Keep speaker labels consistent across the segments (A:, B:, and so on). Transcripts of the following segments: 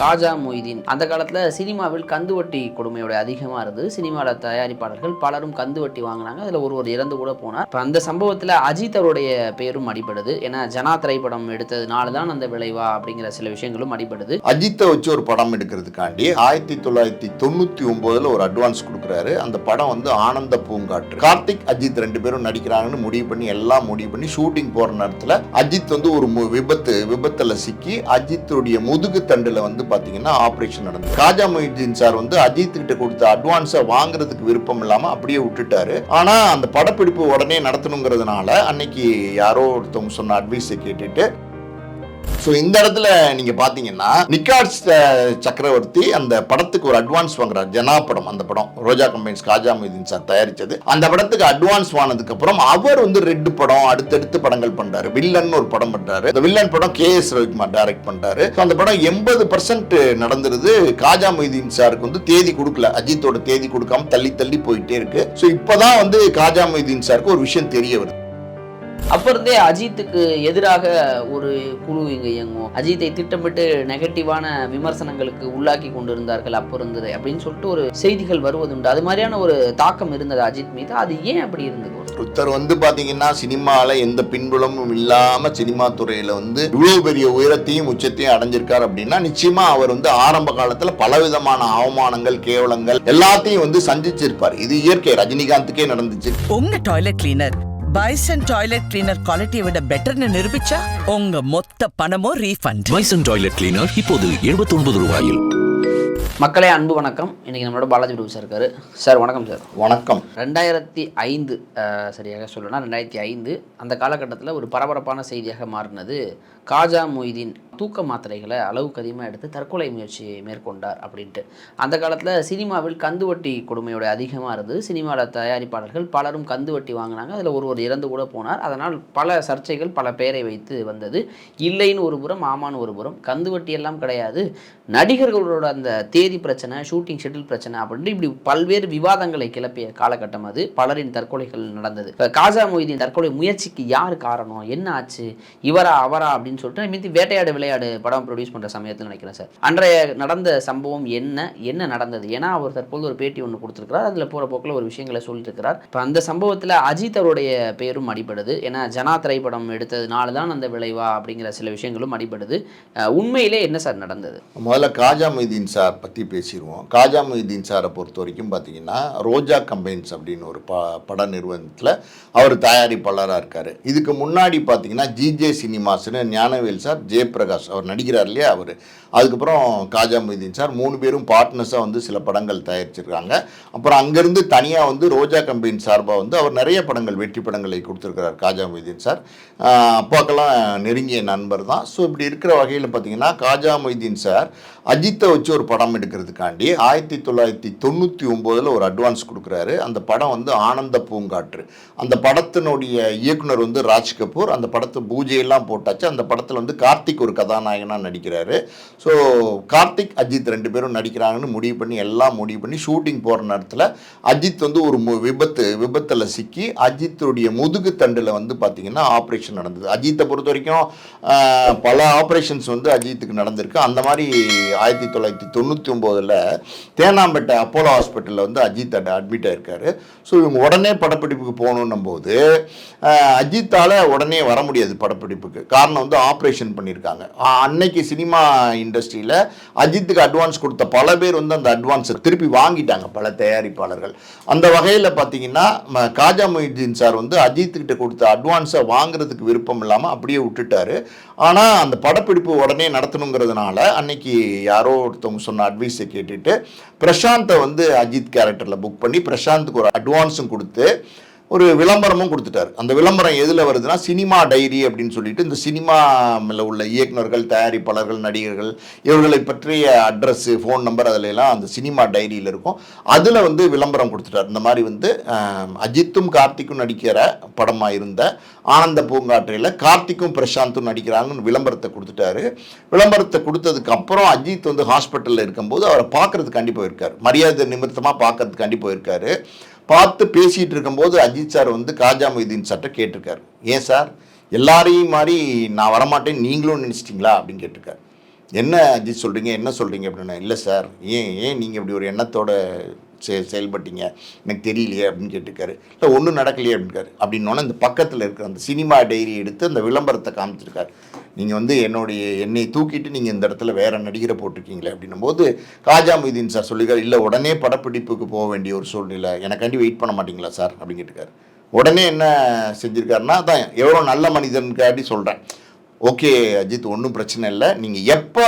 A: காஜா மொய்தீன். அந்த காலத்தில் சினிமாவில் கந்துவட்டி கொடுமையோட அதிகமாக இருந்தது. சினிமாவில் தயாரிப்பாளர்கள் பலரும் கந்துவட்டி வாங்கினாங்க. அதில் ஒருவர் இறந்து கூட போனார். இப்போ அந்த சம்பவத்தில் அஜித் அவருடைய பெயரும் அடிபடுது. ஏன்னா ஜனா திரைப்படம் எடுத்ததுனால தான் அந்த விளைவா அப்படிங்கிற சில விஷயங்களும் அடிபடுது.
B: அஜித்தை வச்சு ஒரு படம் எடுக்கிறதுக்காண்டி ஆயிரத்தி தொள்ளாயிரத்தி தொண்ணூத்தி ஒன்பதுல ஒரு அட்வான்ஸ் கொடுக்குறாரு. அந்த படம் வந்து ஆனந்த பூங்காற்று. கார்த்திக் அஜித் ரெண்டு பேரும் நடிக்கிறாங்கன்னு முடிவு பண்ணி எல்லாம் முடிவு பண்ணி ஷூட்டிங் போற நேரத்தில் அஜித் வந்து ஒரு மு- விபத்து விபத்தில் சிக்கி அஜித்துடைய முதுகு தண்டில் வந்து பார்த்தீங்கன்னா ஆப்ரேஷன் நடந்தது. ராஜா மொஹிதீன் சார் வந்து அஜித் கிட்ட கொடுத்த அட்வான்ஸை வாங்குறதுக்கு விருப்பம் இல்லாம அப்படியே விட்டுட்டாரு. ஆனா அந்த படப்பிடிப்பு உடனே நடத்தணுங்கிறதுனால அன்னைக்கு யாரோ ஒருத்தவங்க சொன்ன அட்வைஸை கேட்டுட்டு ஸோ இந்த இடத்துல நீங்க பாத்தீங்கன்னா நிக்காட்ஸ் சக்கரவர்த்தி அந்த படத்துக்கு ஒரு அட்வான்ஸ் வாங்குறாரு. ஜனா படம் அந்த படம். ரோஜா கம்பெனிஸ் காஜா மொய்தீன் சார் தயாரிச்சது. அந்த படத்துக்கு அட்வான்ஸ் வாங்கினதுக்கு அப்புறம் அவர் வந்து ரெட் படம் அடுத்தடுத்து படங்கள் பண்றாரு. வில்லன் ஒரு படம் பண்றாரு. இந்த வில்லன் படம் கே எஸ் ரவிக்குமார் டைரக்ட் பண்றாரு. அந்த படம் எண்பது பர்சன்ட் நடந்துருது. காஜா மொய்தீன் சாருக்கு வந்து தேதி கொடுக்கல. அஜித்தோட தேதி கொடுக்காம தள்ளி தள்ளி போயிட்டே இருக்கு. ஸோ இப்போதான் வந்து காஜா மொய்தீன் சாருக்கு ஒரு விஷயம் தெரிய வருது.
A: அப்போ இருந்தே அஜித்துக்கு எதிராக ஒரு குழு இங்கே இயங்கும் அஜித்தை திட்டமிட்டு நெகட்டிவான விமர்சனங்களுக்கு உள்ளாக்கி கொண்டிருந்தார்கள் அப்போ இருந்தது அப்படின்னு சொல்லிட்டு ஒரு செய்திகள் வருவதுண்டு. அது மாதிரியான ஒரு தாக்கம் இருந்தது அஜித் மீது. அது ஏன் அப்படி இருந்தது?
B: ஒருத்தர் வந்து பாத்தீங்கன்னா சினிமால எந்த பின்புலமும் இல்லாம சினிமா துறையில வந்து இவ்வளவு பெரிய உயரத்தையும் உச்சத்தையும் அடைஞ்சிருக்காரு அப்படின்னா நிச்சயமா அவர் வந்து ஆரம்ப காலத்துல பலவிதமான அவமானங்கள் கேவலங்கள் எல்லாத்தையும் வந்து சந்திச்சிருப்பார். இது இயற்கை. ரஜினிகாந்துக்கே நடந்துச்சு.
C: உங்க toilet cleaner bison toilet cleaner குவாலிட்டியை விட பெட்டர்னு நிரூபிச்சா உங்க மொத்த பணமும் ரீஃபண்ட்
D: பைசன் டாய்லெட் கிளீனர் இப்போது 79 ரூபாயில்.
A: மக்களே அன்பு வணக்கம். இன்னைக்கு நம்மளோட பாலாஜி பிரபு சார் இருக்காரு. சார் வணக்கம் சார்
B: வணக்கம்.
A: ரெண்டாயிரத்தி ஐந்து சரியாக சொல்லணும்னா ரெண்டாயிரத்தி ஐந்து அந்த காலகட்டத்தில் ஒரு பரபரப்பான செய்தியாக மாறினது காஜா மொய்தீன் தூக்க மாத்திரைகளை அளவுக்கு அதிகமாக எடுத்து தற்கொலை முயற்சி மேற்கொண்டார் அப்படின்ட்டு. அந்த காலத்தில் சினிமாவில் கந்துவட்டி கொடுமையோட அதிகமாக இருந்தது. சினிமாவில் தயாரிப்பாளர்கள் பலரும் கந்துவட்டி வாங்கினாங்க. அதில் ஒருவர் இறந்து கூட போனார். அதனால் பல சர்ச்சைகள் பல பெயரை வைத்து வந்தது. இல்லைன்னு ஒரு புறம் ஆமான்னு ஒரு புறம். கந்துவட்டி எல்லாம் கிடையாது. நடிகர்களோட அந்த தேதி பிரச்சனை ஷூட்டிங் ஷெட்யூல் பிரச்சனை அப்படின்ட்டு இப்படி பல்வேறு விவாதங்களை கிளப்பிய காலகட்டம் அது. பலரின் தற்கொலைகள் நடந்தது. இப்போ காஜா மொய்தீன் தற்கொலை முயற்சிக்கு யார் காரணம்? என்ன ஆச்சு? இவரா அவரா அப்படின்னு சொல்லிட்டு மீதி வேட்டையாடு விளையாடு படம் ப்ரொடியூஸ் பண்ணுற சமயத்தில் நினைக்கிறேன் சார். அன்றைய நடந்த சம்பவம் என்ன என்ன நடந்தது? ஏன்னா அவர் தற்போது ஒரு பேட்டி ஒன்று கொடுத்துருக்கிறார். அதில் போகிற போக்கில் ஒரு விஷயங்களை சொல்லியிருக்கிறார் இப்போ அந்த சம்பவத்தில் அஜித் அவருடைய பெயரும் அடிபடுது. ஏன்னா ஜனா திரைப்படம் எடுத்ததுனால தான் அந்த விளைவா அப்படிங்கிற சில விஷயங்களும் அடிபடுது. உண்மையிலே என்ன சார் நடந்தது?
B: முதல்ல காஜா மொய்தீன் சார் பற்றி பேசிடுவோம் காஜா மொய்தீன் சாரை பொறுத்த வரைக்கும் பார்த்தீங்கன்னா ரோஜா கம்பைன்ஸ் அப்படின்னு ஒரு ப பட நிறுவனத்தில் அவர் தயாரிப்பாளராக இருக்கார். இதுக்கு முன்னாடி பார்த்தீங்கன்னா ஜிஜே சினிமாஸ்னு ஞானவேல் சார் ஜெயபிரகாஷ் அவர் நடிக்கிறார் இல்லையா? அவர். அதுக்கப்புறம் காஜா முஹிதீன் சார். மூணு பேரும் பார்ட்னர்ஸாக வந்து சில படங்கள் தயாரிச்சிருக்காங்க. அப்புறம் அங்கேருந்து தனியாக வந்து ரோஜா கம்பெனி சார்பாக வந்து அவர் நிறைய படங்கள் வெற்றி படங்களை கொடுத்துருக்கிறார் காஜா முஹிதீன் சார். அப்பாக்கெல்லாம் நெருங்கிய நண்பர் தான். ஸோ இப்படி இருக்கிற வகையில் பார்த்தீங்கன்னா காஜா மொய்தீன் சார் அஜித்தை வச்சு ஒரு படம் எடுக்கிறதுக்காண்டி ஆயிரத்தி தொள்ளாயிரத்தி தொண்ணூற்றி ஒம்போதில் ஒரு அட்வான்ஸ் கொடுக்குறாரு. அந்த படம் வந்து ஆனந்த பூங்காற்று. அந்த படத்தினுடைய இயக்குனர் வந்து ராஜ் கபூர் அந்த படத்தை பூஜையெல்லாம் போட்டாச்சு. அந்த படத்தில் வந்து கார்த்திக் ஒரு கதாநாயகனாக நடிக்கிறாரு. ஸோ கார்த்திக் அஜித் ரெண்டு பேரும் நடிக்கிறாங்கன்னு முடிவு பண்ணி எல்லாம் முடிவு பண்ணி ஷூட்டிங் போகிற நேரத்தில் அஜித் வந்து ஒரு மு- விபத்து விபத்தில் சிக்கி அஜித்துடைய முதுகு தண்டில் வந்து பார்த்தீங்கன்னா ஆப்ரேஷன் நடந்தது. அஜித்தை பொறுத்த வரைக்கும் பல ஆப்ரேஷன்ஸ் வந்து அஜித்துக்கு நடந்திருக்கு. அந்த மாதிரி ஆயிரத்தி தொள்ளாயிரத்தி தொண்ணூற்றி ஒம்போதில் தேனாம்பேட்டை அப்போலோ ஹாஸ்பிட்டலில் வந்து அஜித் அட்மிட் ஆயிருக்காரு. ஸோ இவங்க உடனே படப்பிடிப்புக்கு போகணுன்னும் போது அஜித்தால் உடனே வர முடியாது படப்பிடிப்புக்கு. காரணம் வந்து ஆப்ரேஷன் பண்ணியிருக்காங்க. அன்னைக்கு சினிமா இண்டஸ்ட்ரியில் அஜித்துக்கு அட்வான்ஸ் கொடுத்த பல பேர் வந்து அந்த அட்வான்ஸை திருப்பி வாங்கிட்டாங்க பல தயாரிப்பாளர்கள். அந்த வகையில் பார்த்தீங்கன்னா ம- காஜா மொஹிதீன் சார் வந்து அஜித்துக்கிட்ட கொடுத்த அட்வான்ஸை வாங்குறதுக்கு விருப்பம் இல்லாமல் அப்படியே விட்டுட்டாரு. ஆனால் அந்த படப்பிடிப்பு உடனே நடத்தணுங்கிறதுனால அன்னைக்கு யாரோ ஒருத்தவங்க சொன்ன அட்வைஸை கேட்டுட்டு பிரசாந்தை வந்து அஜித் கேரக்டரில் புக் பண்ணி பிரசாந்துக்கு ஒரு அட்வான்ஸும் கொடுத்து ஒரு விளம்பரமும் கொடுத்துட்டார். அந்த விளம்பரம் எதில் வருதுன்னா சினிமா டைரி அப்படின்னு சொல்லிட்டு இந்த சினிமாவில் உள்ள இயக்குநர்கள் தயாரிப்பாளர்கள் நடிகர்கள் இவர்களை பற்றிய அட்ரஸ்ஸு ஃபோன் நம்பர் அதுல எல்லாம் அந்த சினிமா டைரியில் இருக்கும். அதில் வந்து விளம்பரம் கொடுத்துட்டார். இந்த மாதிரி வந்து அஜித்தும் கார்த்திக்கும் நடிக்கிற படமாக இருந்த ஆனந்த பூங்காற்றையில் கார்த்திக்கும் பிரசாந்தும் நடிக்கிறாங்கன்னு விளம்பரத்தை கொடுத்துட்டாரு. விளம்பரத்தை கொடுத்ததுக்கு அப்புறம் அஜித் வந்து ஹாஸ்பிட்டலில் இருக்கும்போது அவரை பார்க்குறதுக்காண்டி போயிருக்கார். மரியாதை நிமித்தமாக பார்க்கறதுக்காண்டி போயிருக்காரு. பார்த்து பேசிகிட்டு இருக்கும்போது அஜித் சார் வந்து காஜா மொய்தீன் சார்ட்ட கேட்டிருக்காரு. ஏன் சார்? எல்லாரையும் மாதிரி நான் வரமாட்டேன் நீங்களும் நினச்சிட்டிங்களா? அப்படின்னு கேட்டிருக்காரு. என்ன அஜித் சொல்கிறீங்க என்ன சொல்கிறீங்க அப்படின்னா இல்லை சார். ஏன் ஏன் நீங்கள் இப்படி ஒரு எண்ணத்தோட செ செயல்பட்டீங்க. எனக்கு தெரியலையே அப்படின்னு கேட்டுக்காரு இல்லை ஒன்றும் நடக்கலையே அப்படின்றாரு அப்படின்னோடனே இந்த பக்கத்தில் இருக்கிற அந்த சினிமா டைரி எடுத்து அந்த விளம்பரத்தை காமிச்சிருக்காரு. நீங்கள் வந்து என்னுடைய என்னை தூக்கிட்டு நீங்கள் இந்த இடத்துல வேற நடிகரை போட்டிருக்கீங்களே அப்படின்னும் போது காஜா மொய்தீன் சார் சொல்லிக்கார் இல்லை உடனே படப்பிடிப்புக்கு போக வேண்டிய ஒரு சூழ்நிலை. எனக்காண்டி வெயிட் பண்ண மாட்டீங்களா சார்? அப்படின்னு கேட்டுக்காரு உடனே என்ன செஞ்சுருக்காருன்னா அதான் எவ்வளோ நல்ல மனிதனுக்காண்டி சொல்கிறேன் ஓகே அஜித் ஒன்றும் பிரச்சனை இல்லை. நீங்கள் எப்போ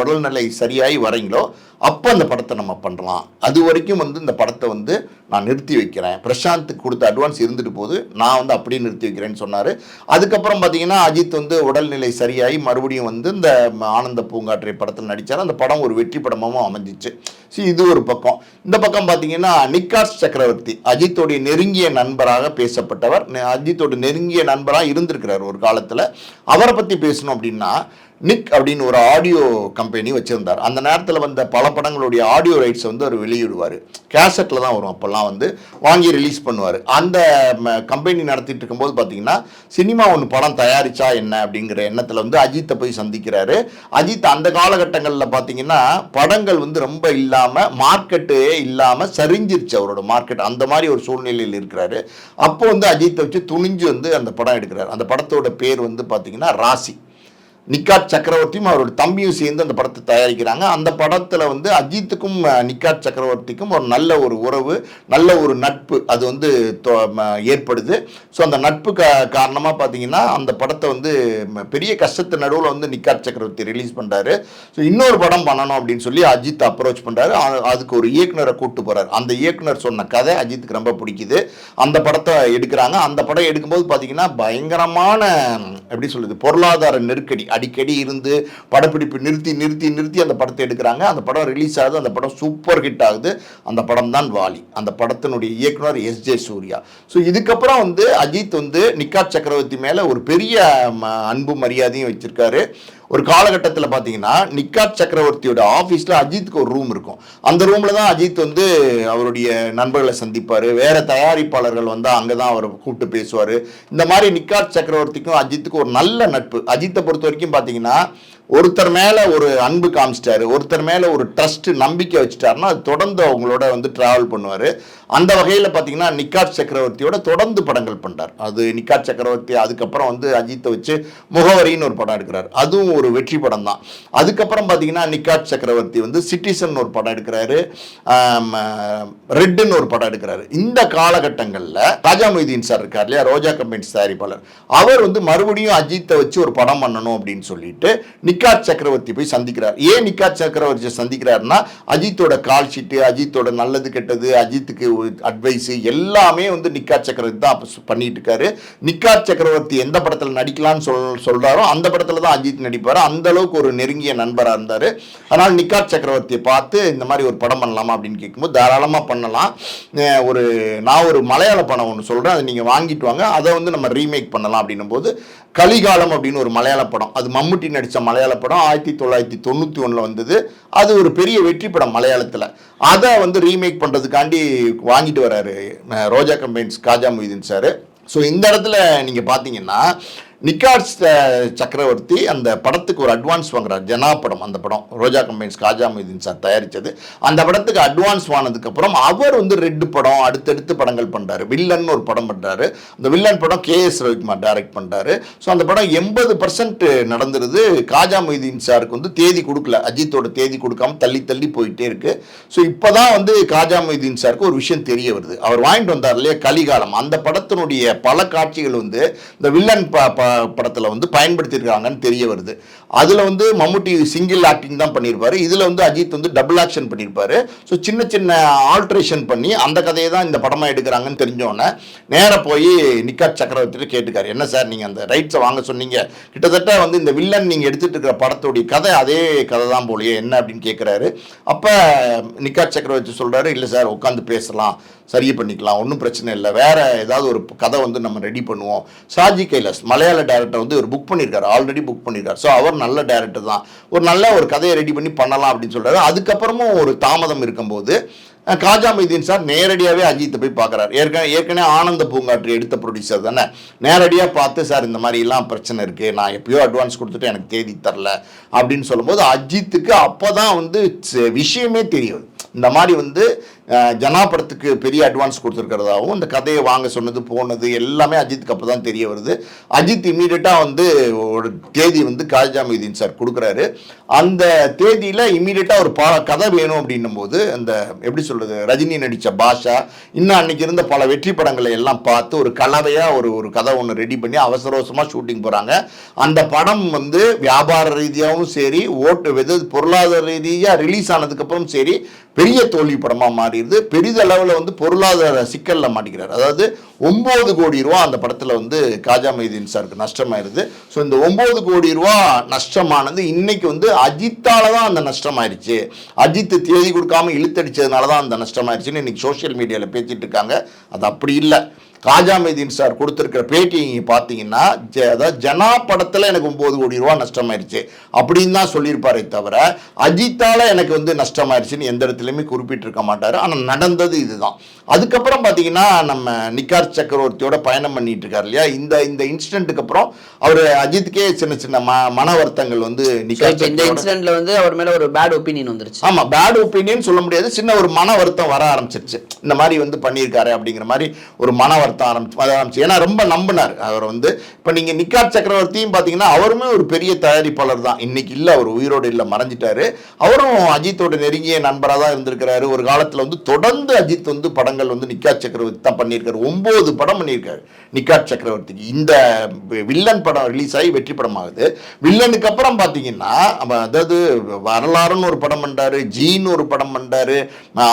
B: உடல்நிலை சரியாகி வரீங்களோ அப்போ அந்த படத்தை நம்ம பண்ணலாம். அது வரைக்கும் வந்து இந்த படத்தை வந்து நான் நிறுத்தி வைக்கிறேன். பிரசாந்த்க்கு கொடுத்த அட்வான்ஸ் இருந்துட்டு போது நான் வந்து அப்படியே நிறுத்தி வைக்கிறேன்னு சொன்னார். அதுக்கப்புறம் பார்த்தீங்கன்னா அஜித் வந்து உடல்நிலை சரியாகி மறுபடியும் வந்து இந்த ஆனந்த பூங்காற்றை படத்தில் நடித்தார் அந்த படம் ஒரு வெற்றி படமாகவும் அமைஞ்சிச்சு. ஸோ இது ஒரு பக்கம். இந்த பக்கம் பார்த்தீங்கன்னா நிக்காஸ் சக்கரவர்த்தி அஜித்தோடைய நெருங்கிய நண்பராக பேசப்பட்டவர். அஜித்தோட நெருங்கிய நண்பராக இருந்திருக்கிறார் ஒரு காலத்தில். அவரை பற்றி பேசணும் அப்படின்னா நிக் அப்படின்னு ஒரு ஆடியோ கம்பெனி வச்சுருந்தார். அந்த நேரத்தில் வந்த பல படங்களுடைய ஆடியோ ரைட்ஸ் வந்து அவர் வெளியிடுவார். கேசட்டில் தான் வரும். அப்போல்லாம் வந்து வாங்கி ரிலீஸ் பண்ணுவார். அந்த கம்பெனி நடத்திட்டு இருக்கும்போது பார்த்தீங்கன்னா சினிமா ஒன்று படம் தயாரிச்சா என்ன அப்படிங்கிற எண்ணத்தில் வந்து அஜித்தை போய் சந்திக்கிறாரு. அஜித் அந்த காலகட்டங்களில் பார்த்தீங்கன்னா படங்கள் வந்து ரொம்ப இல்லாமல் மார்க்கெட்டு இல்லாமல் சரிஞ்சிருச்சு அவரோட மார்க்கெட் அந்த மாதிரி ஒரு சூழ்நிலையில் இருக்கிறாரு. அப்போ வந்து அஜித்தை வச்சு துணிஞ்சு வந்து அந்த படம் எடுக்கிறார். அந்த படத்தோட பேர் வந்து பார்த்தீங்கன்னா ராசி. நிக்காட் சக்கரவர்த்தியும் அவரோட தம்பியும் சேர்ந்து அந்த படத்தை தயாரிக்கிறாங்க. அந்த படத்தில் வந்து அஜித்துக்கும் நிக்காட் சக்கரவர்த்திக்கும் ஒரு நல்ல ஒரு உறவு நல்ல ஒரு நட்பு அது வந்து தொ- ம- ஏற்படுது. ஸோ அந்த நட்பு கா காரணமாக பார்த்தீங்கன்னா அந்த படத்தை வந்து பெரிய கஷ்டத்து நடுவில் வந்து நிக்காட் சக்கரவர்த்தி ரிலீஸ் பண்ணுறாரு ஸோ இன்னொரு படம் பண்ணணும் அப்படின்னு சொல்லி அஜித் அப்ரோச் பண்ணுறாரு அதுக்கு ஒரு இயக்குனரை கூப்பிட்டு போகிறார் அந்த இயக்குனர் சொன்ன கதை அஜித்துக்கு ரொம்ப பிடிக்குது. அந்த படத்தை எடுக்கிறாங்க. அந்த படம் எடுக்கும்போது பார்த்தீங்கன்னா பயங்கரமான எப்படி சொல்லுது பொருளாதார நெருக்கடி. அடிக்கடி இருந்து படப்பிடிப்பு நிறுத்தி நிறுத்தி நிறுத்தி அந்த படத்தை எடுக்கிறாங்க. அந்த படம் ரிலீஸ் ஆகுது. அந்த படம் சூப்பர் ஹிட் ஆகுது. அந்த படம் தான் வாலி. அந்த படத்தினுடைய இயக்குனர் எஸ் ஜே சூர்யா. ஸோ இதுக்கப்புறம் வந்து அஜித் வந்து நிக்கா சக்கரவர்த்தி மேலே ஒரு பெரிய ம, அன்பு மரியாதையும் வச்சுருக்காரு. ஒரு காலகட்டத்தில் பார்த்தீங்கன்னா நிக்காத் சக்கரவர்த்தியோட ஆஃபீஸில் அஜித்துக்கு ஒரு ரூம் இருக்கும். அந்த ரூமில் தான் அஜித் வந்து அவருடைய நண்பர்களை சந்திப்பார். வேறு தயாரிப்பாளர்கள் வந்தால் அங்கே தான் அவர் கூப்பிட்டு பேசுவார். இந்த மாதிரி நிக்காத் சக்கரவர்த்திக்கும் அஜித்துக்கும் ஒரு நல்ல நட்பு. அஜித்தை பொறுத்த வரைக்கும் பார்த்தீங்கன்னா ஒருத்தர் மேலே ஒரு அன்பு காமிச்சிட்டாரு ஒருத்தர் மேலே ஒரு ட்ரஸ்ட் நம்பிக்கை வச்சுட்டாருன்னா அது தொடர்ந்து அவங்களோட வந்து ட்ராவல் பண்ணுவார். அந்த வகையில் பார்த்தீங்கன்னா நிக்காத் சக்கரவர்த்தியோட தொடர்ந்து படங்கள் பண்ணார் அது நிக்காத் சக்கரவர்த்தி அதுக்கப்புறம் வந்து அஜித்தை வச்சு முகவரின்னு ஒரு படம் எடுக்கிறார். அதுவும் ஒரு வெற்றி படம் தான். அதுக்கப்புறம் பார்த்தீங்கன்னா நிக்காத் சக்கரவர்த்தி வந்து சிட்டிசன் ஒரு படம் எடுக்கிறாரு. ரெட்டுன்னு ஒரு படம் எடுக்கிறாரு. இந்த காலகட்டங்களில் ராஜா மொய்தீன் சார் இருக்கார் இல்லையா? ரோஜா கம்பெனிஸ் தயாரிப்பாளர். அவர் வந்து மறுபடியும் அஜித்தை வச்சு ஒரு படம் பண்ணணும் அப்படின்னு சொல்லிட்டு நிக்காத் சக்கரவர்த்தி போய் சந்திக்கிறார். ஏன் நிக்காத் சக்கரவர்த்தி சந்திக்கிறாருன்னா அஜித்தோட கால் ஷீட்டு அஜித்தோட நல்லது கெட்டது அஜித்துக்கு அட்வைஸ் எல்லாமே வந்து நிக்காத் சக்கரவர்த்தி தான் பண்ணிட்டு இருக்காரு. நிக்காத் சக்கரவர்த்தி எந்த படத்தில் நடிக்கலாம்னு சொல் சொல்றாரோ அந்த படத்தில் தான் அஜித் நடிப்பார். அந்த அளவுக்கு ஒரு நெருங்கிய நண்பராக இருந்தார். அதனால் நிக்காத் சக்கரவர்த்தியை பார்த்து இந்த மாதிரி ஒரு படம் பண்ணலாமா அப்படின்னு கேட்கும்போது தாராளமாக பண்ணலாம். ஒரு நான் ஒரு மலையாள படம் ஒன்று சொல்கிறேன் அதை நீங்கள் வாங்கிட்டு வாங்க. அதை வந்து நம்ம ரீமேக் பண்ணலாம் அப்படின்னும் போது கலிகாலம் அப்படின்னு ஒரு மலையாள படம். அது மம்முட்டி நடித்த மலையாள படம் ஆயிரத்தி தொள்ளாயிரத்தி தொண்ணூற்றி ஒன்றில் வந்தது. அது ஒரு பெரிய வெற்றி படம் மலையாளத்தில். அதை வந்து ரீமேக் பண்ணுறதுக்காண்டி வாங்கிட்டு வராரு Roja companies Kaja Moideen sir. So இந்த இடத்துல நீங்கள் பார்த்தீங்கன்னா நிக்காட் சக்கரவர்த்தி அந்த படத்துக்கு ஒரு அட்வான்ஸ் வாங்குறார். ஜனா படம் அந்த படம். ரோஜா கம்பெனிஸ் காஜா மொய்தீன் சார் தயாரித்தது அந்த படத்துக்கு அட்வான்ஸ் வாங்கினதுக்கப்புறம் அவர் வந்து ரெட்டு படம் அடுத்தடுத்து படங்கள் பண்ணுறாரு வில்லன் ஒரு படம் பண்ணுறாரு அந்த வில்லன் படம் கே எஸ் ரவிக்குமார் டைரக்ட் பண்ணுறாரு ஸோ அந்த படம் எண்பது பர்சன்ட் நடந்துருது. காஜா மொய்தீன் சாருக்கு வந்து தேதி கொடுக்கல. அஜித்தோட தேதி கொடுக்காம தள்ளி தள்ளி போயிட்டே இருக்கு. ஸோ இப்போ தான் வந்து காஜா மொய்தீன் சாருக்கு ஒரு விஷயம் தெரிய வருது. அவர் வாங்கிட்டு வந்தார் இல்லையா? கலிகாலம். அந்த படத்தினுடைய பல காட்சிகள் வந்து இந்த வில்லன் ப ப படத்தில் வந்து பயன்படுத்தியிருக்காங்கன்னு தெரிய வருது. அதில் வந்து மம்முட்டி சிங்கிள் ஆக்டிங் தான் பண்ணியிருப்பாரு. இதில் வந்து அஜித் வந்து டபுள் ஆக்ஷன் பண்ணியிருப்பாரு. ஸோ சின்ன சின்ன ஆல்ட்ரேஷன் பண்ணி அந்த கதையை தான் இந்த படமாக எடுக்கிறாங்கன்னு தெரிஞ்சோடனே நேராக போய் நிக்காத் சக்கரவர்த்திட்டு கேட்டுக்காரு. என்ன சார் நீங்கள் அந்த ரைட்ஸை வாங்க சொன்னீங்க. கிட்டத்தட்ட வந்து இந்த வில்லன் நீங்கள் எடுத்துகிட்டு இருக்கிற படத்துடைய கதை அதே கதை தான் போலியே. என்ன? அப்படின்னு கேட்குறாரு அப்போ நிக்காத் சக்கரவர்த்தி சொல்கிறாரு இல்லை சார் உட்காந்து பேசலாம். சரி பண்ணிக்கலாம் ஒன்றும் பிரச்சனை இல்லை. வேற ஏதாவது ஒரு கதை வந்து நம்ம ரெடி பண்ணுவோம். சாஜி கைலாஸ் மலையாள டேரக்டர் வந்து ஒரு புக் பண்ணியிருக்காரு ஆல்ரெடி புக் பண்ணியிருக்காரு ஸோ அவர் நல்ல டேரக்டர் தான். ஒரு நல்ல ஒரு கதையை ரெடி பண்ணி பண்ணலாம் அப்படின்னு சொல்கிறாரு அதுக்கப்புறமும் ஒரு தாமதம் இருக்கும்போது காஜா மைதீன் சார் நேரடியாகவே அஜித்தை போய் பார்க்குறாரு. ஏற்கனவே ஏற்கனவே ஆனந்த பூங்காற்று எடுத்த ப்ரொடியூசர் தானே. நேரடியாக பார்த்து சார் இந்த மாதிரிலாம் பிரச்சனை இருக்குது நான் எப்பயோ அட்வான்ஸ் கொடுத்துட்டு எனக்கு தேதி தரல. அப்படின்னு சொல்லும்போது அஜித்துக்கு அப்போ தான் வந்து விஷயமே தெரியும். இந்த மாதிரி வந்து ஜனா படத்துக்கு பெரிய அட்வான்ஸ் கொடுத்துருக்கிறதாகவும் இந்த கதையை வாங்க சொன்னது போனது எல்லாமே அஜித்துக்கு அப்போ தான் தெரிய வருது. அஜித் இமீடியட்டாக வந்து ஒரு தேதி வந்து காஜா மொய்தீன் சார் கொடுக்குறாரு. அந்த தேதியில் இமீடியட்டாக ஒரு பா கதை வேணும் அப்படின்னும் போது அந்த எப்படி சொல்கிறது ரஜினி நடித்த பாஷா இன்னும் அன்றைக்கி இருந்த பல வெற்றி படங்களை எல்லாம் பார்த்து ஒரு கலவையாக ஒரு ஒரு கதை ஒன்று ரெடி பண்ணி அவசர அவசரமாக ஷூட்டிங் போகிறாங்க அந்த படம் வந்து வியாபார ரீதியாகவும் சரி ஓட்டு வெது பொருளாதார ரீதியாக ரிலீஸ் ஆனதுக்கப்புறம் சரி பெரிய தோல்வி படமாக மாறிடுது பெரிதளவில் வந்து பொருளாதார சிக்கலில் மாட்டிக்கிறார். அதாவது ஒம்பது கோடி ரூபா அந்த படத்தில் வந்து காஜா மைதீன் சாருக்கு நஷ்டமாயிருது. ஸோ இந்த ஒம்பது கோடி ரூபா நஷ்டமானது இன்னைக்கு வந்து அஜித்தால தான் அந்த நஷ்டமாயிருச்சு. அஜித் தேதி கொடுக்காம இழுத்தடிச்சதுனால தான் அந்த நஷ்டமாயிருச்சுன்னு இன்னைக்கு சோஷியல் மீடியாவில் பேசிட்டு இருக்காங்க. அது அப்படி இல்லை. காஜா மைதீன் சார் கொடுத்துருக்கிற பேட்டி பார்த்தீங்கன்னா அதாவது ஜனா படத்தில் எனக்கு ஒம்பது கோடி ரூபா நஷ்டமாயிருச்சு. அப்படின்னு தான் சொல்லியிருப்பாரே தவிர அஜித்தால எனக்கு வந்து நஷ்டமாயிருச்சுன்னு எந்த இடத்துலையுமே குறிப்பிட்டிருக்க மாட்டார். ஆனால் நடந்தது இதுதான். அதுக்கப்புறம் பார்த்தீங்கன்னா நம்ம நிக்கார் சக்கரவர்த்தியோட பயணம் பண்ணிட்டு இருக்காரு இல்லையா? இந்த இந்த இன்சிடென்ட்டுக்கு அப்புறம் அவர் அஜித்துக்கே சின்ன சின்ன ம மன வருத்தங்கள் வந்து நிக்கார்
A: இந்த இன்சிடென்ட்ல வந்து அவர் மேல ஒரு பேட் ஒப்பீனியன் வந்துருச்சு.
B: ஆமா பேட் ஒப்பீனியன் சொல்ல முடியாது. சின்ன ஒரு மன வருத்தம் வர ஆரம்பிச்சிருச்சு. இந்த மாதிரி வந்து பண்ணியிருக்காரு அப்படிங்கிற மாதிரி ஒரு மன வருத்தம் ஆரம்பிச்சு வர ஆரம்பிச்சு. ஏன்னா ரொம்ப நம்பினார். அவர் வந்து இப்போ நீங்க நிக்கார் சக்கரவர்த்தியும் பார்த்தீங்கன்னா அவருமே ஒரு பெரிய தயாரிப்பாளர் தான். இன்னைக்கு இல்லை அவர் உயிரோடு இல்லை மறைஞ்சிட்டாரு. அவரும் அஜித்தோட நெருங்கிய நண்பராக தான் இருந்திருக்கிறாரு. ஒரு காலத்தில் வந்து தொடர்ந்து அஜித் வந்து படங்கள் வந்து நிக்கார் சக்கரவர்த்தி தான் பண்ணியிருக்காரு. ஒன்பது படம் பண்ணியிருக்காரு நிக்கார் சக்கரவர்த்திக்கு. இந்த வில்லன் படம் ரிலீஸ் ஆகி வெற்றி படமாகுது. வில்லனுக்கு அப்புறம் பார்த்தீங்கன்னா அதாவது வரலாறுன்னு ஒரு படம் பண்ணாரு ஜீன்னு ஒரு படம் பண்ணாரு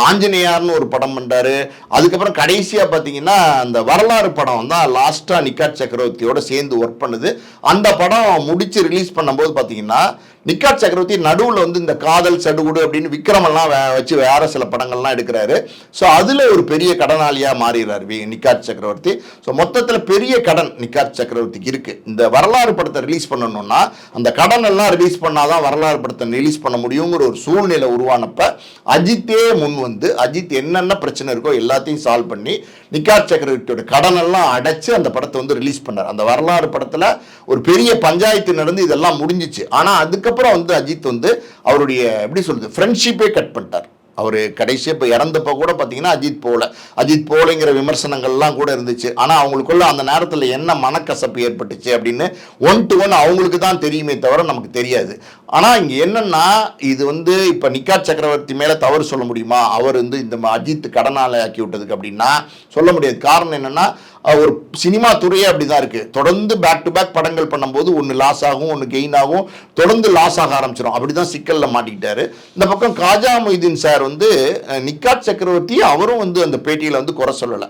B: ஆஞ்சநேயார்னு ஒரு படம் பண்ணாரு அதுக்கப்புறம் கடைசியாக பார்த்தீங்கன்னா அந்த வரலாறு படம் தான் லாஸ்ட்டாக நிக்காட் சக்கரவர்த்தியோட சேர்ந்து ஒர்க் பண்ணுது. அந்த படம் முடித்து ரிலீஸ் பண்ணும்போது பார்த்தீங்கன்னா நிக்காட் சக்கரவர்த்தி நடுவில் வந்து இந்த காதல் சடுகுடு அப்படின்னு விக்ரமெல்லாம் வே- வச்சு வேற சில படங்கள்லாம் எடுக்கிறாரு. ஸோ அதில் ஒரு பெரிய கடனாளியாக மாறிடுறார் வி- நிக்காட் சக்கரவர்த்தி ஸோ மொத்தத்தில் பெரிய கடன் நிக்காட் சக்கரவர்த்திக்கு இருக்கு. இந்த வரலாறு படத்தை ரிலீஸ் பண்ணணும்னா அந்த கடன் எல்லாம் ரிலீஸ் பண்ணாதான் வரலாறு படத்தை ரிலீஸ் பண்ண முடியுங்கிற ஒரு சூழ்நிலை உருவானப்ப அஜித்தே முன் வந்து அஜித் என்னென்ன பிரச்சனை இருக்கோ எல்லாத்தையும் சால்வ் பண்ணி நிக்காட் சக்கரவர்த்தியோட கடன் எல்லாம் அடைச்சு அந்த படத்தை வந்து ரிலீஸ் பண்ணார். அந்த வரலாறு படத்தில் ஒரு பெரிய பஞ்சாயத்து நடந்து இதெல்லாம் முடிஞ்சிச்சு. ஆனால் அதுக்கு அதுக்கப்புறம் வந்து அஜித் வந்து அவருடைய எப்படி சொல்றது ஃப்ரெண்ட்ஷிப்பே கட் பண்ணிட்டார். அவர் கடைசியாக இப்போ இறந்தப்போ கூட பார்த்தீங்கன்னா அஜித் போல. அஜித் போலைங்கிற விமர்சனங்கள்லாம் கூட இருந்துச்சு. ஆனால் அவங்களுக்குள்ள அந்த நேரத்தில் என்ன மனக்கசப்பு ஏற்பட்டுச்சு அப்படின்னு ஒன் டு ஒன் அவங்களுக்கு தான் தெரியுமே தவிர நமக்கு தெரியாது. ஆனால் இங்கே என்னென்னா இது வந்து இப்போ நிக்கா சக்கரவர்த்தி மேலே தவறு சொல்ல முடியுமா? அவர் வந்து இந்த அஜித் கடனாளி ஆக்கி விட்டதுக்கு அப்படின்னா சொல்ல முடியாது. காரணம் என்னென்னா ஒரு சினிமா துறையே அப்படிதான் இருக்கு. தொடர்ந்து பேக் டு பேக் படங்கள் பண்ணும்போது ஒன்று லாஸ் ஆகும் ஒன்று கெயின் ஆகும். தொடர்ந்து லாஸ் ஆக ஆரம்பிச்சிடும் அப்படிதான் சிக்கல்ல மாட்டிக்கிட்டாரு. இந்த பக்கம் காஜா மொய்தீன் சார் வந்து நிக்காத் நிக்காட் சக்கரவர்த்தி அவரும் வந்து அந்த பேட்டியில வந்து குறை சொல்லலை.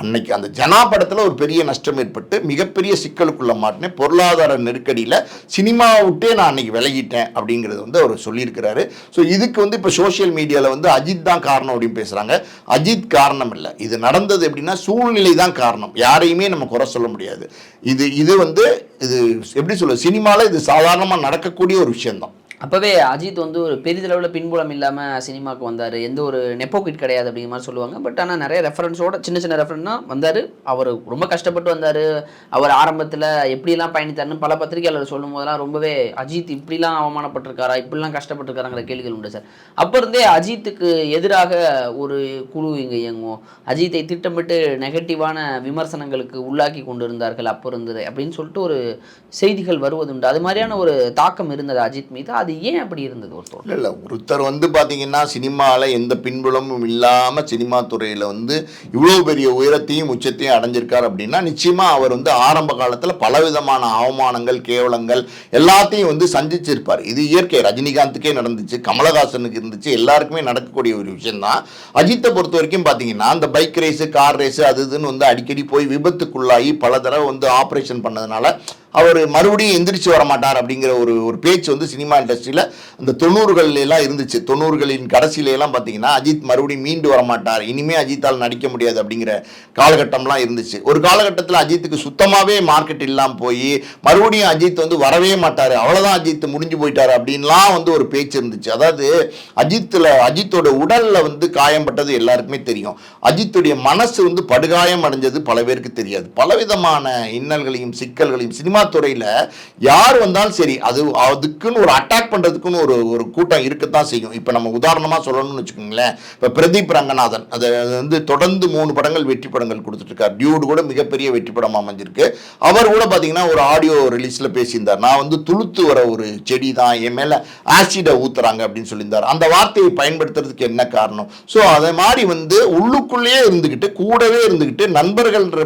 B: அன்னைக்கு அந்த ஜனா படத்தில் ஒரு பெரிய நஷ்டம் ஏற்பட்டு மிகப்பெரிய சிக்கலுக்குள்ள மாட்டினேன் பொருளாதார நெருக்கடியில் சினிமா விட்டே நான் அன்னைக்கு விலகிட்டேன் அப்படிங்கிறது வந்து அவர் சொல்லியிருக்கிறாரு. ஸோ இதுக்கு வந்து இப்போ சோஷியல் மீடியாவில் வந்து அஜித் தான் காரணம் அப்படின்னு பேசுகிறாங்க அஜித் காரணம் இல்லை. இது நடந்தது எப்படின்னா சூழ்நிலை தான் காரணம். யாரையுமே நம்ம குறை சொல்ல முடியாது. இது இது வந்து இது எப்படி சொல்ல சினிமாவில் இது சாதாரணமாக நடக்கக்கூடிய ஒரு விஷயம்தான்.
A: அப்போவே அஜித் வந்து ஒரு பெரிதளவில் பின்புலம் இல்லாமல் சினிமாவுக்கு வந்தார். எந்த ஒரு நெப்போகிட் கிடையாது அப்படிங்கிற மாதிரி சொல்லுவாங்க. பட் ஆனால் நிறைய ரெஃபரன்ஸோட சின்ன சின்ன ரெஃபரன்ஸ் வந்தார். அவர் ரொம்ப கஷ்டப்பட்டு வந்தார். அவர் ஆரம்பத்தில் எப்படிலாம் பயணித்தாருன்னு பல பத்திரிகையாளர் சொல்லும் போதெல்லாம் ரொம்பவே அஜித் இப்படிலாம் அவமானப்பட்டிருக்காரா இப்படிலாம் கஷ்டப்பட்டுருக்காராங்கிற கேள்விகள் உண்டு சார். அப்போ இருந்தே அஜித்துக்கு எதிராக ஒரு குழு இங்கே இயங்கும் அஜித்தை திட்டமிட்டு நெகட்டிவான விமர்சனங்களுக்கு உள்ளாக்கி கொண்டு இருந்தார்கள் அப்போ இருந்தது அப்படின்னு சொல்லிட்டு ஒரு செய்திகள் வருவதுண்டு. அது மாதிரியான ஒரு தாக்கம் இருந்தது அஜித் மீது. அது ஏன் அப்படி இருந்தது ஒருத்தர்
B: இல்லை இல்லை. ஒருத்தர் வந்து பார்த்தீங்கன்னா சினிமாவில் எந்த பின்புலமும் இல்லாமல் சினிமா துறையில் வந்து இவ்வளோ பெரிய உயரத்தையும் உச்சத்தையும் அடைஞ்சிருக்கார் அப்படின்னா நிச்சயமாக அவர் வந்து ஆரம்ப காலத்தில் பலவிதமான அவமானங்கள் கேவலங்கள் எல்லாத்தையும் வந்து சந்திச்சிருப்பார். இது இயற்கை. ரஜினிகாந்துக்கே நடந்துச்சு கமலஹாசனுக்கு இருந்துச்சு எல்லாருக்குமே நடக்கக்கூடிய ஒரு விஷயம்தான். அஜித்தை பொறுத்த வரைக்கும் பார்த்தீங்கன்னா அந்த பைக் ரேஸு கார் ரேஸு அது இதுன்னு வந்து அடிக்கடி போய் விபத்துக்குள்ளாகி பல தடவை வந்து ஆப்ரேஷன் பண்ணதுனால அவர் மறுபடியும் எந்திரிச்சு வர மாட்டார் அப்படிங்கிற ஒரு ஒரு பேச்சு வந்து சினிமா இண்டஸ்ட்ரியில் அந்த தொண்ணூறுகள்லாம் இருந்துச்சு. தொண்ணூறுகளின் கடைசியிலலாம் பார்த்தீங்கன்னா அஜித் மறுபடியும் மீண்டு வர மாட்டார் இனிமே அஜித்தால் நடிக்க முடியாது அப்படிங்கிற காலகட்டம்லாம் இருந்துச்சு. ஒரு காலகட்டத்தில் அஜித்துக்கு சுத்தமாகவே மார்க்கெட் இல்லாமல் போய் மறுபடியும் அஜித் வந்து வரவே மாட்டார். அவ்வளோதான் அஜித் முடிஞ்சு போயிட்டார் அப்படின்லாம் வந்து ஒரு பேச்சு இருந்துச்சு. அதாவது அஜித்தில் அஜித்தோட உடலில் வந்து காயம்பட்டது எல்லாருக்குமே தெரியும். அஜித்துடைய மனசு வந்து படுகாயம் அடைஞ்சது பல பேருக்கு தெரியாது. பலவிதமான இன்னல்களையும் சிக்கல்களையும் சினிமா துறையில் யார் வந்தாலும் சரி அது அதுக்குன்னு ஒரு அட்டாக் பண்ணுறதுக்குன்னு ஒரு ஒரு கூட்டம் இருக்கத்தான் செய்யும். இப்போ நம்ம உதாரணமாக சொல்லணும்னு வச்சுக்கோங்களேன். இப்போ பிரதீப் ரங்கநாதன் அது அது வந்து தொடர்ந்து மூணு படங்கள் வெற்றி படங்கள் கொடுத்துட்ருக்கார். டியூடு கூட மிகப்பெரிய வெற்றி படமாக அமைஞ்சிருக்கு. அவர் கூட பார்த்தீங்கன்னா ஒரு ஆடியோ ரிலீஸில் பேசியிருந்தார். நான் வந்து துளுத்து வர ஒரு செடி தான் என் மேலே ஆசிடை ஊத்துறாங்க அப்படின்னு சொல்லியிருந்தார். அந்த வார்த்தையை பயன்படுத்துறதுக்கு என்ன காரணம்? ஸோ அதே மாதிரி வந்து உள்ளுக்குள்ளேயே இருந்துக்கிட்டு கூடவே இருந்துக்கிட்டு நண்பர்கள்ன்ற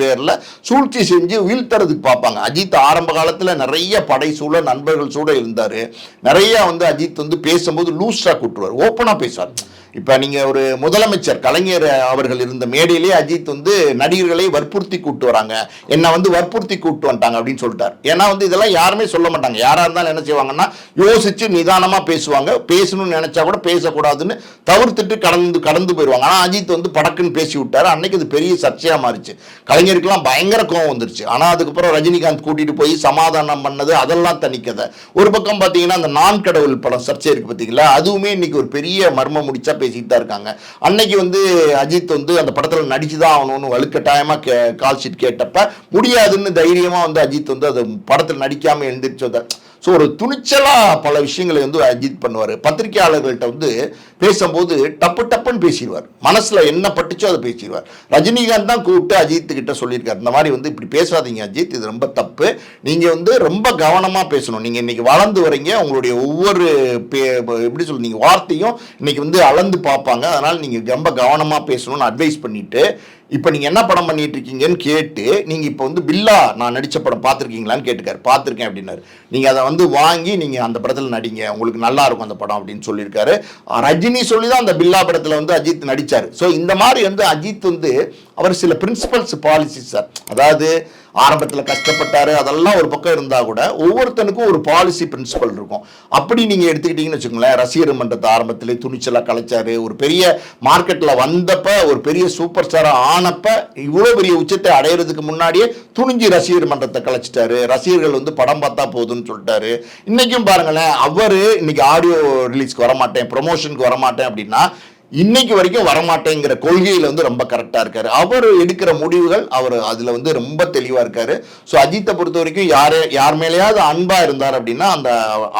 B: பேரில் சூழ்ச்சி செஞ்சு வீழ்த்துறதுக்கு பார்ப்பாங்க. அஜித் ஆரம்ப காலத்தில் நிறைய படை சூழ நண்பர்கள் சூழ இருந்தார். நிறைய வந்து அஜித் வந்து பேசும்போது லூஸாக கூட்டுவார். ஓப்பனாக பேசுவார். இப்போ நீங்கள் ஒரு முதலமைச்சர் கலைஞர் அவர்கள் இருந்த மேடையிலே அஜித் வந்து நடிகர்களை வற்புறுத்தி கூட்டு வராங்க. என்னை வந்து வற்புறுத்தி கூட்டு வந்துட்டாங்க அப்படின்னு சொல்லிட்டார். ஏன்னா வந்து இதெல்லாம் யாருமே சொல்ல மாட்டாங்க. யாராக இருந்தாலும் என்ன செய்வாங்கன்னா யோசிச்சு நிதானமாக பேசுவாங்க. பேசணும்னு நினச்சா கூட பேசக்கூடாதுன்னு தவிர்த்துட்டு கடந்து கடந்து போயிடுவாங்க ஆனால் அஜித் வந்து படக்குன்னு பேசி விட்டார். அன்னைக்கு அது பெரிய சர்ச்சையாக மாறிச்சு. கலைஞருக்கெல்லாம் பயங்கர கோவம் வந்துருச்சு. ஆனால் அதுக்கப்புறம் ரஜினிகாந்த் கூட்டிகிட்டு போய் சமாதானம் பண்ணது அதெல்லாம் தனிக்கதை ஒரு பக்கம் பார்த்தீங்கன்னா அந்த நான் கடவுள் படம் சர்ச்சை இருக்குது பார்த்தீங்களா அதுவுமே இன்னைக்கு ஒரு பெரிய மர்மம் முடிச்சா பேசிட்டு தான் இருக்காங்க. அன்னைக்கு வந்து அஜித் வந்து அந்த படத்துல நடிச்சுதான் ஆகணும்னு வலுக்கட்டாயமா கே கால் ஷீட் கேட்டப்ப முடியாதுன்னு தைரியமா வந்து அஜித் வந்து அது படத்துல நடிக்காம எழுந்திரிச்சு வந்தார். ஸோ ஒரு துணிச்சலாக பல விஷயங்களை வந்து அஜித் பண்ணுவார். பத்திரிகையாளர்கள்ட்ட வந்து பேசும்போது டப்பு டப்புன்னு பேசிடுவார். மனசில் என்ன பட்டுச்சோ அதை பேசிடுவார். ரஜினிகாந்த் தான் கூப்பிட்டு அஜித் கிட்ட சொல்லியிருக்காரு. இந்த மாதிரி வந்து இப்படி பேசாதீங்க அஜித் இது ரொம்ப தப்பு. நீங்கள் வந்து ரொம்ப கவனமாக பேசணும். நீங்கள் இன்றைக்கி வளர்ந்து வரீங்க. உங்களுடைய ஒவ்வொரு பே- எப்படி சொல்ல வார்த்தையும் இன்றைக்கி வந்து அளந்து பார்ப்பாங்க. அதனால் நீங்கள் ரொம்ப கவனமாக பேசணும்னு அட்வைஸ் பண்ணிவிட்டு இப்போ நீங்கள் என்ன படம் பண்ணிட்டு இருக்கீங்கன்னு கேட்டு நீங்கள் இப்போ வந்து பில்லா நான் நடித்த படம் பார்த்துருக்கீங்களான்னு கேட்டுக்காரு. பார்த்துருக்கேன் அப்படின்னாரு. நீங்கள் அதை வந்து வாங்கி நீங்கள் அந்த படத்தில் நடிங்க. உங்களுக்கு நல்லா இருக்கும் அந்த படம் அப்படின்னு சொல்லியிருக்காரு. ரஜினி சொல்லி தான் அந்த பில்லா படத்தில் வந்து அஜித் நடித்தார் ஸோ இந்த மாதிரி வந்து அஜித் வந்து அவர் சில பிரின்சிபல்ஸ் பாலிசி சார் அதாவது ஆரம்பத்தில் கஷ்டப்பட்டாரு அதெல்லாம் ஒரு பக்கம் இருந்தால் கூட ஒவ்வொருத்தனுக்கும் ஒரு பாலிசி பிரின்சிபல் இருக்கும். அப்படி நீங்கள் எடுத்துக்கிட்டீங்கன்னு வச்சுக்கோங்களேன் ரசிகர் மன்றத்தை ஆரம்பத்திலே துணிச்சலாக கலைச்சாரு ஒரு பெரிய மார்க்கெட்டில் வந்தப்போ ஒரு பெரிய சூப்பர் ஸ்டாராக ஆனப்போ இவ்வளோ பெரிய உச்சத்தை அடையிறதுக்கு முன்னாடியே துணிஞ்சு ரசிகர் மன்றத்தை கலைச்சிட்டாரு. ரசிகர்கள் வந்து படம் பார்த்தா போதும்னு சொல்லிட்டாரு. இன்றைக்கும் பாருங்களேன் அவர் இன்னைக்கு ஆடியோ ரிலீஸ்க்கு வரமாட்டேன் ப்ரொமோஷனுக்கு வரமாட்டேன் அப்படின்னா இன்னைக்கு வரைக்கும் வரமாட்டேங்கிற கொள்கையில வந்து ரொம்ப கரெக்டா இருக்காரு. அவர் எடுக்கிற முடிவுகள் அவர் அதுல வந்து ரொம்ப தெளிவா இருக்காரு. ஸோ அஜித்தை பொறுத்த வரைக்கும் யார் யார் மேலேயாவது அன்பா இருந்தார் அப்படின்னா அந்த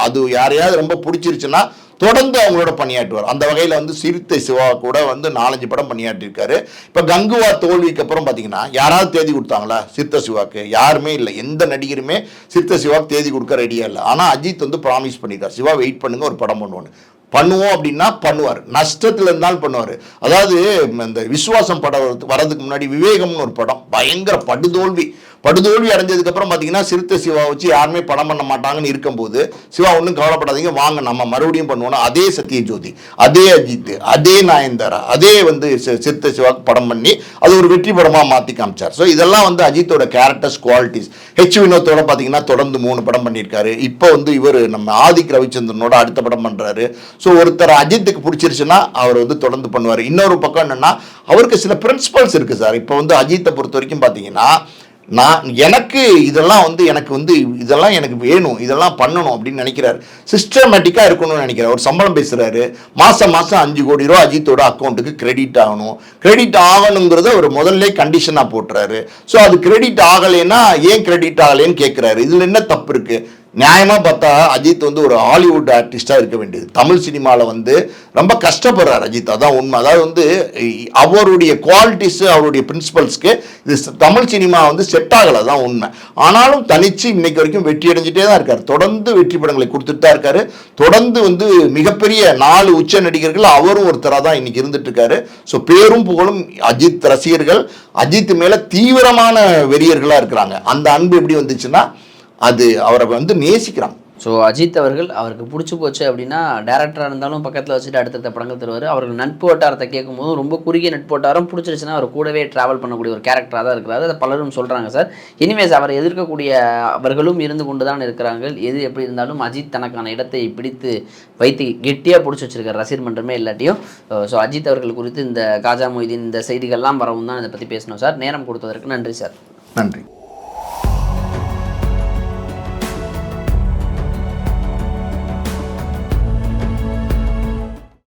B: அது யாரையாவது ரொம்ப பிடிச்சிருச்சுன்னா தொடர்ந்து அவங்களோட பணியாற்றுவார். அந்த வகையில் வந்து சிறுத்தை சிவா கூட வந்து நாலஞ்சு படம் பணியாற்றிருக்காரு இப்போ கங்குவா தோல்விக்கு அப்புறம் பார்த்தீங்கன்னா யாராவது தேதி கொடுத்தாங்களா? சித்த சிவாக்கு. யாருமே இல்லை. எந்த நடிகருமே சித்த சிவாக்கு தேதி கொடுக்க ரெடியாக இல்லை. ஆனால் அஜித் வந்து ப்ராமிஸ் பண்ணியிருக்கார் சிவா வெயிட் பண்ணுங்க ஒரு படம் பண்ணுவோன்னு. பண்ணுவோம் அப்படின்னா பண்ணுவார். நஷ்டத்தில் இருந்தாலும் பண்ணுவார். அதாவது இந்த விசுவாசம் படம் வர்றதுக்கு வரதுக்கு முன்னாடி விவேகம்னு ஒரு படம். பயங்கர படுதோல்வி. படுதோல்வி அடைஞ்சதுக்கப்புறம் பார்த்தீங்கன்னா சிறுத்தை சிவா வச்சு யாருமே படம் பண்ண மாட்டாங்கன்னு இருக்கும்போது சிவா ஒன்றும் கவலைப்படாதீங்க வாங்க நம்ம மறுபடியும் பண்ணுவோம் அதே சத்யஜோதி அதே அஜித் அதே நயன்தாரா அதே வந்து சி- சிறுத்தை சிவாக்கு படம் பண்ணி அது ஒரு வெற்றி படமாக மாற்றி காமிச்சார். ஸோ இதெல்லாம் வந்து அஜித்தோட கேரக்டர்ஸ் குவாலிட்டிஸ் ஹெச் வினோத்தோட பார்த்தீங்கன்னா தொடர்ந்து மூணு படம் பண்ணியிருக்காரு. இப்போ வந்து இவர் நம்ம ஆதிக் ரவிச்சந்திரனோட அடுத்த படம் பண்ணுறாரு ஸோ ஒருத்தர் அஜித்துக்கு பிடிச்சிருச்சுன்னா அவர் வந்து தொடர்ந்து பண்ணுவார். இன்னொரு பக்கம் என்னென்னா அவருக்கு சில பிரின்சிபல்ஸ் இருக்குது சார். இப்போ வந்து அஜித்தை பொறுத்த வரைக்கும் பார்த்தீங்கன்னா நான் எனக்கு இதெல்லாம் வந்து எனக்கு வந்து இதெல்லாம் எனக்கு வேணும் இதெல்லாம் பண்ணணும் அப்படின்னு நினைக்கிறாரு. சிஸ்டமேட்டிக்காக இருக்கணும்னு நினைக்கிறார். ஒரு சம்பளம் பேசுகிறாரு மாதம் மாதம் அஞ்சு கோடி ரூபா அஜித்தோட அக்கௌண்ட்டுக்கு கிரெடிட் ஆகணும். கிரெடிட் ஆகணுங்கிறத ஒரு முதல்ல கண்டிஷனாக போட்டுறாரு. ஸோ அது கிரெடிட் ஆகலைன்னா ஏன் கிரெடிட் ஆகலைன்னு கேட்குறாரு இதில் என்ன தப்பு இருக்குது நியாயமாக பார்த்தா அஜித் வந்து ஒரு ஹாலிவுட் ஆர்டிஸ்டாக இருக்க வேண்டியது. தமிழ் சினிமாவில் வந்து ரொம்ப கஷ்டப்படுறார் அஜித். அதான் உண்மை. அதாவது வந்து அவருடைய குவாலிட்டிஸு அவருடைய பிரின்சிபல்ஸ்க்கு இது தமிழ் சினிமா வந்து செட் ஆகலை. தான் உண்மை. ஆனாலும் தனிச்சு இன்னைக்கு வரைக்கும் வெற்றி அடைஞ்சிட்டே தான் இருக்கார். தொடர்ந்து வெற்றி படங்களை கொடுத்துட்டு தான் இருக்காரு. தொடர்ந்து வந்து மிகப்பெரிய நாலு உச்ச நடிகர்கள் அவரும் ஒருத்தராக தான் இன்னைக்கு இருந்துட்டு இருக்காரு. ஸோ பேரும் புகழும் அஜித் ரசிகர்கள். அஜித் மேலே தீவிரமான வெறியர்களாக இருக்கிறாங்க. அந்த அன்பு எப்படி வந்துச்சுன்னா அது அவரை வந்து நேசிக்கிறாங்க
A: ஸோ அஜித் அவர்கள் அவருக்கு பிடிச்சி போச்சு அப்படின்னா டேரக்டராக இருந்தாலும் பக்கத்தில் வச்சுட்டு அடுத்தடுத்த படங்கள் தருவார். அவர்கள் நட்பு வட்டாரத்தை கேட்கும்போது ரொம்ப குறுகிய நட்பு வட்டாரம் பிடிச்சிருச்சுன்னா அவர் கூடவே ட்ராவல் பண்ணக்கூடிய ஒரு கேரக்டராக தான் இருக்கிறாரு. அதை பலரும் சொல்கிறாங்க சார். இனிமேஸ் அவரை எதிர்க்கக்கூடிய அவர்களும் இருந்து கொண்டு தான் இருக்கிறாங்க எது எப்படி இருந்தாலும் அஜித் தனக்கான இடத்தை பிடித்து வைத்து கெட்டியாக பிடிச்சி வச்சிருக்காரு. ரசிகர் மன்றமே இல்லாட்டியும் ஸோ அஜித் அவர்கள் குறித்து இந்த காஜா மொய்தீன் இந்த செய்திகள்லாம் வரவும் தான் இதை பற்றி பேசணும் சார். நேரம் கொடுத்ததற்கு நன்றி சார்.
B: நன்றி.